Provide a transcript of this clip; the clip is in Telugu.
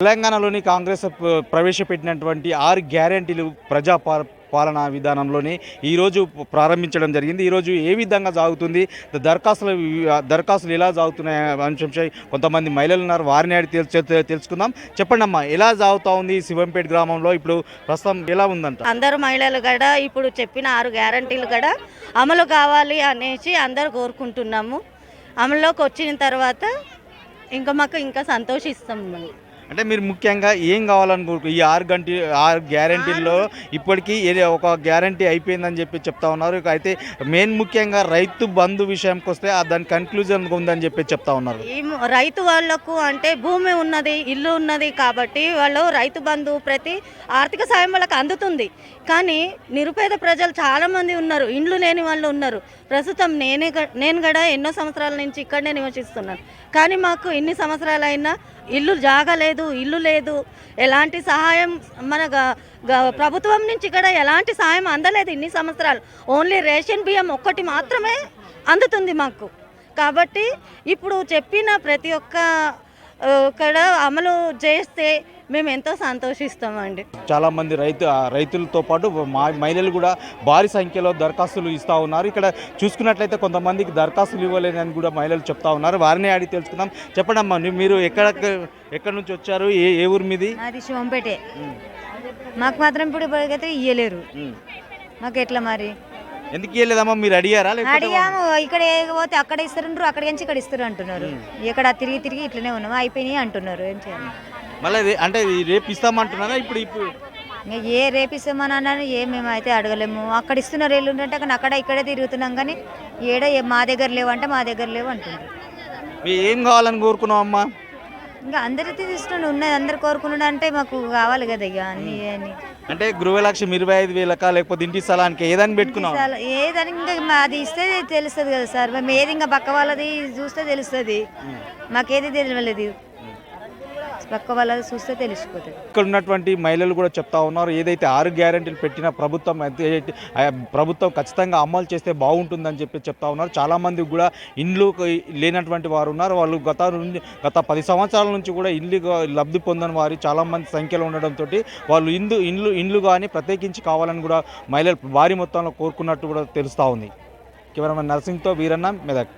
తెలంగాణలోని కాంగ్రెస్ ప్రవేశపెట్టినటువంటి ఆరు గ్యారంటీలు ప్రజా పాలనా విధానంలోనే ఈరోజు ప్రారంభించడం జరిగింది. ఈరోజు ఏ విధంగా సాగుతుంది? దరఖాస్తులు దరఖాస్తులు ఎలా సాగుతున్నాయి అంశంపై కొంతమంది మహిళలు ఉన్నారు. వారిని అడిగి తెలుసుకుందాం. చెప్పండి అమ్మా ఎలా సాగుతా ఉంది శివంపేట గ్రామంలో? ఇప్పుడు ప్రస్తుతం ఎలా ఉందంట? అందరు మహిళలు కూడా ఇప్పుడు చెప్పిన ఆరు గ్యారంటీలు కూడా అమలు కావాలి అనేసి అందరు కోరుకుంటున్నాము. అమలులోకి వచ్చిన తర్వాత ఇంకా మాకు ఇంకా సంతోషిస్తాం అంటే మీరు ముఖ్యంగా ఏం కావాలని కోరుకు ఈ ఆరు గంట ఆరు గ్యారంటీల్లో ఇప్పటికీ ఏదో ఒక గ్యారంటీ అయిపోయిందని చెప్పి చెప్తా ఉన్నారు ఇక అయితే మెయిన్ ముఖ్యంగా రైతు బంధు విషయంకి వస్తే దాని కన్క్లూజన్ ఉందని చెప్పి చెప్తా ఉన్నారు రైతు వాళ్ళకు అంటే భూమి ఉన్నది ఇల్లు ఉన్నది కాబట్టి వాళ్ళు రైతు బంధు ప్రతి ఆర్థిక సాయం వాళ్ళకి అందుతుంది. కానీ నిరుపేద ప్రజలు చాలా మంది ఉన్నారు ఇండ్లు లేని వాళ్ళు ఉన్నారు. ప్రస్తుతం నేనే నేను కూడా ఎన్నో సంవత్సరాల నుంచి ఇక్కడనే నివసిస్తున్నాను. కానీ మాకు ఇన్ని సంవత్సరాలైనా ఇల్లు జాగలేదు ఇల్లు లేదు. ఎలాంటి సహాయం మన ప్రభుత్వం నుంచి ఇక్కడ ఎలాంటి సహాయం అందలేదు ఇన్ని సంవత్సరాలు. ఓన్లీ రేషన్ బియ్యం ఒక్కటి మాత్రమే అందుతుంది మాకు. కాబట్టి ఇప్పుడు చెప్పిన ప్రతి ఒక్క ఇక్కడ అమలు చేస్తే మేము ఎంతో సంతోషిస్తామండి. చాలా మంది రైతు ఆ రైతులతో పాటు మా మహిళలు కూడా భారీ సంఖ్యలో దరఖాస్తులు ఇస్తూ ఉన్నారు. ఇక్కడ చూసుకున్నట్లయితే కొంతమందికి దరఖాస్తులు ఇవ్వలేదని కూడా మహిళలు చెప్తా ఉన్నారు. వారిని అడిగి తెలుసుకుందాం. చెప్పండి అమ్మా మీరు ఎక్కడ ఎక్కడి నుంచి వచ్చారు? ఏ ఏ ఊరు మీది? మాది శివంపేటే. మాకు మాత్రం ఇప్పుడు ఇప్పటికైతే ఇయ్యలేరు. మాకు ఎట్లా మరి? ఎందుకు ఇవ్వలేదమ్మా మీరు అడిగారా అడిగాము. ఇక్కడ ఏ పోతే అక్కడ ఇస్తారు అక్కడ నుంచి ఇక్కడ ఇస్తారు అంటున్నారు ఇక్కడ తిరిగి తిరిగి ఇట్లనే ఉన్నాము అయిపోయినాయి అంటున్నారు. ఏం చేయాలి? మళ్ళీ అంటే రేపు ఇస్తామంటున్నారా? ఇప్పుడు ఇప్పుడు ఏ రేపిస్తామని అన్నాను ఏ మేము అయితే అడగలేము. అక్కడ ఇస్తున్నారు వీళ్ళు ఉంటే కానీ అక్కడ ఇక్కడే తిరుగుతున్నాం కానీ ఏడ మా దగ్గర లేవంటే మా దగ్గర లేవు అంటున్నారు. మీరు ఏం కావాలని కోరుకున్నాం అమ్మా? ఇంకా అందరైతే తీసుకుని ఉన్నది అందరు కోరుకున్నాడు అంటే మాకు కావాలి కదా ఇక అన్ని అని అంటే గృహలక్ష్మి ఇరవై ఐదు వేలకా లేకపోతే ఇంటి స్థలానికి ఏదని పెట్టుకున్నాం ఏదని ఇంకా అది ఇస్తే తెలుస్తుంది కదా సార్. మేము ఏది ఇంకా పక్క వాళ్ళది చూస్తే తెలుస్తుంది. మాకేది తెలియలేదు. పక్క వాళ్ళ చూస్తే తెలిసిపోతుంది. ఇక్కడ ఉన్నటువంటి మహిళలు కూడా చెప్తా ఉన్నారు. ఏదైతే ఆరు గ్యారెంటీలు పెట్టిన ప్రభుత్వం ప్రభుత్వం ఖచ్చితంగా అమలు చేస్తే బాగుంటుందని చెప్పి చెప్తా ఉన్నారు. చాలా మంది కూడా ఇండ్లు లేనటువంటి వారు ఉన్నారు. వాళ్ళు గత నుంచి గత పది సంవత్సరాల నుంచి కూడా ఇల్లు లబ్ధి పొందని వారు చాలా మంది సంఖ్యలో ఉండడంతో వాళ్ళు ఇందు ఇండ్లు ఇండ్లు కానీ ప్రత్యేకించి కావాలని కూడా మహిళలు భారీ మొత్తంలో కోరుకున్నట్టు కూడా తెలుస్తూ ఉంది. కెమెరామెన్ నర్సింగ్తో వీరన్న మెదక్.